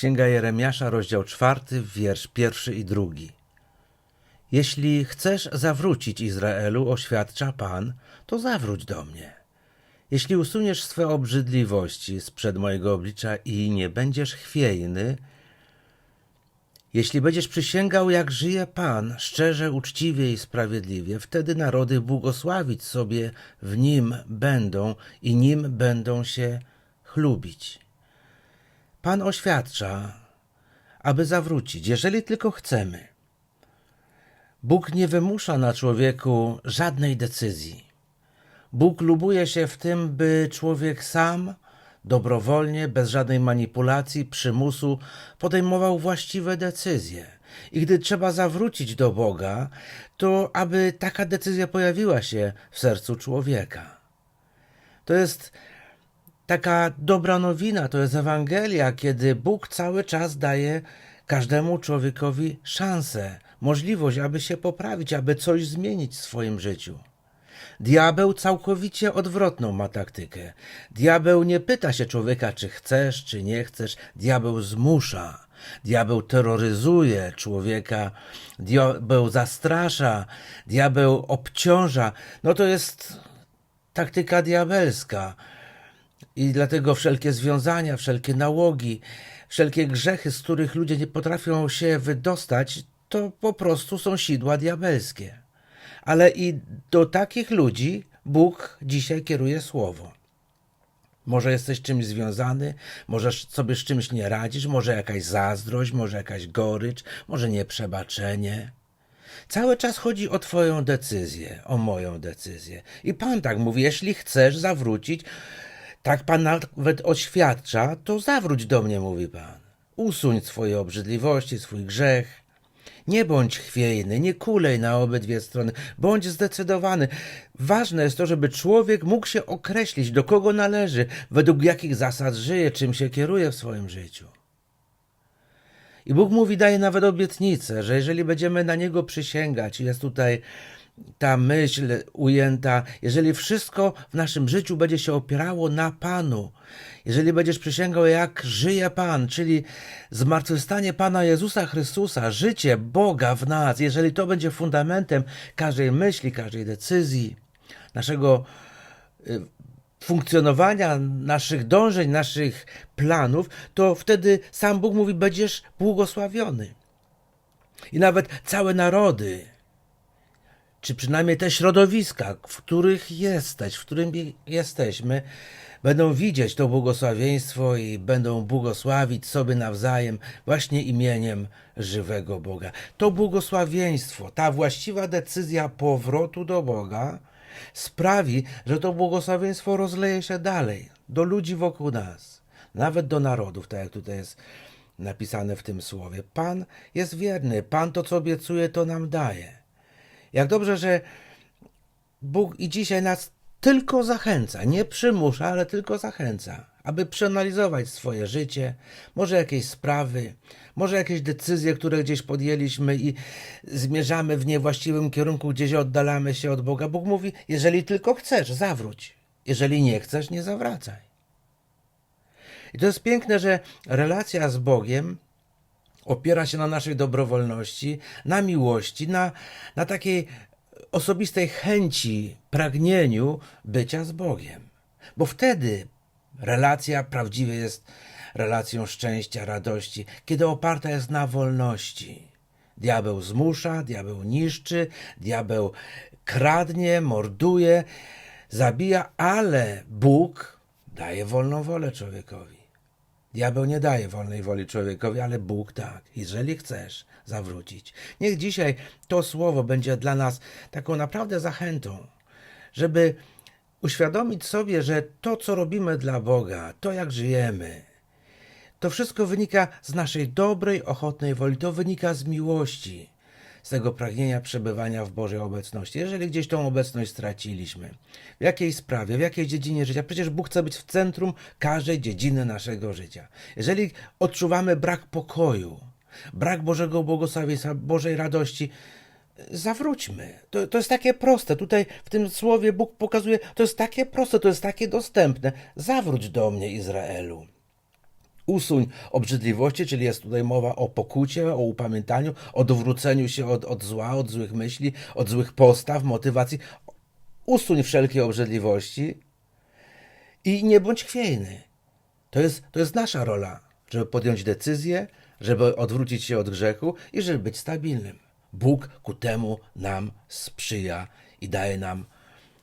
Księga Jeremiasza, rozdział czwarty, wiersz pierwszy i drugi. Jeśli chcesz zawrócić Izraelu, oświadcza Pan, to zawróć do mnie. Jeśli usuniesz swe obrzydliwości sprzed mojego oblicza i nie będziesz chwiejny, jeśli będziesz przysięgał, jak żyje Pan, szczerze, uczciwie i sprawiedliwie, wtedy narody błogosławić sobie w Nim będą i Nim będą się chlubić. Pan oświadcza, aby zawrócić, jeżeli tylko chcemy. Bóg nie wymusza na człowieku żadnej decyzji. Bóg lubuje się w tym, by człowiek sam, dobrowolnie, bez żadnej manipulacji, przymusu, podejmował właściwe decyzje. I gdy trzeba zawrócić do Boga, to aby taka decyzja pojawiła się w sercu człowieka. To jest taka dobra nowina, to jest Ewangelia, kiedy Bóg cały czas daje każdemu człowiekowi szansę, możliwość, aby się poprawić, aby coś zmienić w swoim życiu. Diabeł całkowicie odwrotną ma taktykę. Diabeł nie pyta się człowieka, czy chcesz, czy nie chcesz. Diabeł zmusza. Diabeł terroryzuje człowieka, diabeł zastrasza, diabeł obciąża. No to jest taktyka diabelska. I dlatego wszelkie związania, wszelkie nałogi, wszelkie grzechy, z których ludzie nie potrafią się wydostać, to po prostu są sidła diabelskie. Ale i do takich ludzi Bóg dzisiaj kieruje słowo. Może jesteś czymś związany, może sobie z czymś nie radzisz, może jakaś zazdrość, może jakaś gorycz, może nieprzebaczenie. Cały czas chodzi o Twoją decyzję, o moją decyzję. I Pan tak mówi: jeśli chcesz zawrócić, tak Pan nawet oświadcza, to zawróć do mnie, mówi Pan. Usuń swoje obrzydliwości, swój grzech. Nie bądź chwiejny, nie kulej na obydwie strony, bądź zdecydowany. Ważne jest to, żeby człowiek mógł się określić, do kogo należy, według jakich zasad żyje, czym się kieruje w swoim życiu. I Bóg mówi, daje nawet obietnicę, że jeżeli będziemy na Niego przysięgać, jest tutaj ta myśl ujęta, jeżeli wszystko w naszym życiu będzie się opierało na Panu, jeżeli będziesz przysięgał, jak żyje Pan, czyli zmartwychwstanie Pana Jezusa Chrystusa, życie Boga w nas, jeżeli to będzie fundamentem każdej myśli, każdej decyzji, naszego y, funkcjonowania, naszych dążeń, naszych planów, to wtedy sam Bóg mówi, będziesz błogosławiony. I nawet całe narody, czy przynajmniej te środowiska, w których jesteś, w którym jesteśmy, będą widzieć to błogosławieństwo i będą błogosławić sobie nawzajem właśnie imieniem żywego Boga. To błogosławieństwo, ta właściwa decyzja powrotu do Boga sprawi, że to błogosławieństwo rozleje się dalej do ludzi wokół nas, nawet do narodów, tak jak tutaj jest napisane w tym słowie. Pan jest wierny, Pan to, co obiecuje, to nam daje. Jak dobrze, że Bóg i dzisiaj nas tylko zachęca, nie przymusza, ale tylko zachęca, aby przeanalizować swoje życie, może jakieś sprawy, może jakieś decyzje, które gdzieś podjęliśmy i zmierzamy w niewłaściwym kierunku, gdzieś oddalamy się od Boga. Bóg mówi: Jeżeli tylko chcesz, zawróć. Jeżeli nie chcesz, nie zawracaj. I to jest piękne, że relacja z Bogiem opiera się na naszej dobrowolności, na miłości, na, na takiej osobistej chęci, pragnieniu bycia z Bogiem. Bo wtedy relacja prawdziwie jest relacją szczęścia, radości, kiedy oparta jest na wolności. Diabeł zmusza, diabeł niszczy, diabeł kradnie, morduje, zabija, ale Bóg daje wolną wolę człowiekowi. Diabeł nie daje wolnej woli człowiekowi, ale Bóg tak. Jeżeli chcesz zawrócić. Niech dzisiaj to słowo będzie dla nas taką naprawdę zachętą, żeby uświadomić sobie, że to, co robimy dla Boga, to jak żyjemy, to wszystko wynika z naszej dobrej, ochotnej woli, to wynika z miłości z tego pragnienia przebywania w Bożej obecności. Jeżeli gdzieś tą obecność straciliśmy, w jakiej sprawie, w jakiej dziedzinie życia, przecież Bóg chce być w centrum każdej dziedziny naszego życia. Jeżeli odczuwamy brak pokoju, brak Bożego błogosławieństwa, Bożej radości, zawróćmy. To, to jest takie proste. Tutaj w tym słowie Bóg pokazuje, to jest takie proste, to jest takie dostępne. Zawróć do mnie, Izraelu. Usuń obrzydliwości, czyli jest tutaj mowa o pokucie, o upamiętaniu, o się od, od zła, od złych myśli, od złych postaw, motywacji. Usuń wszelkie obrzydliwości i nie bądź chwiejny. To jest, to jest nasza rola, żeby podjąć decyzję, żeby odwrócić się od grzechu i żeby być stabilnym. Bóg ku temu nam sprzyja i daje nam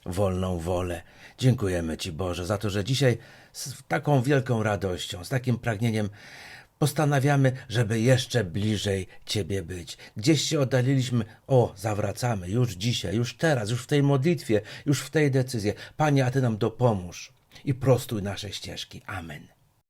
wolną wolę. Dziękujemy Ci, Boże, za to, że dzisiaj z taką wielką radością, z takim pragnieniem postanawiamy, żeby jeszcze bliżej Ciebie być. Gdzieś się oddaliliśmy, o, zawracamy już dzisiaj, już teraz, już w tej modlitwie, już w tej decyzji. Panie, a Ty nam dopomóż i prostuj nasze ścieżki. Amen.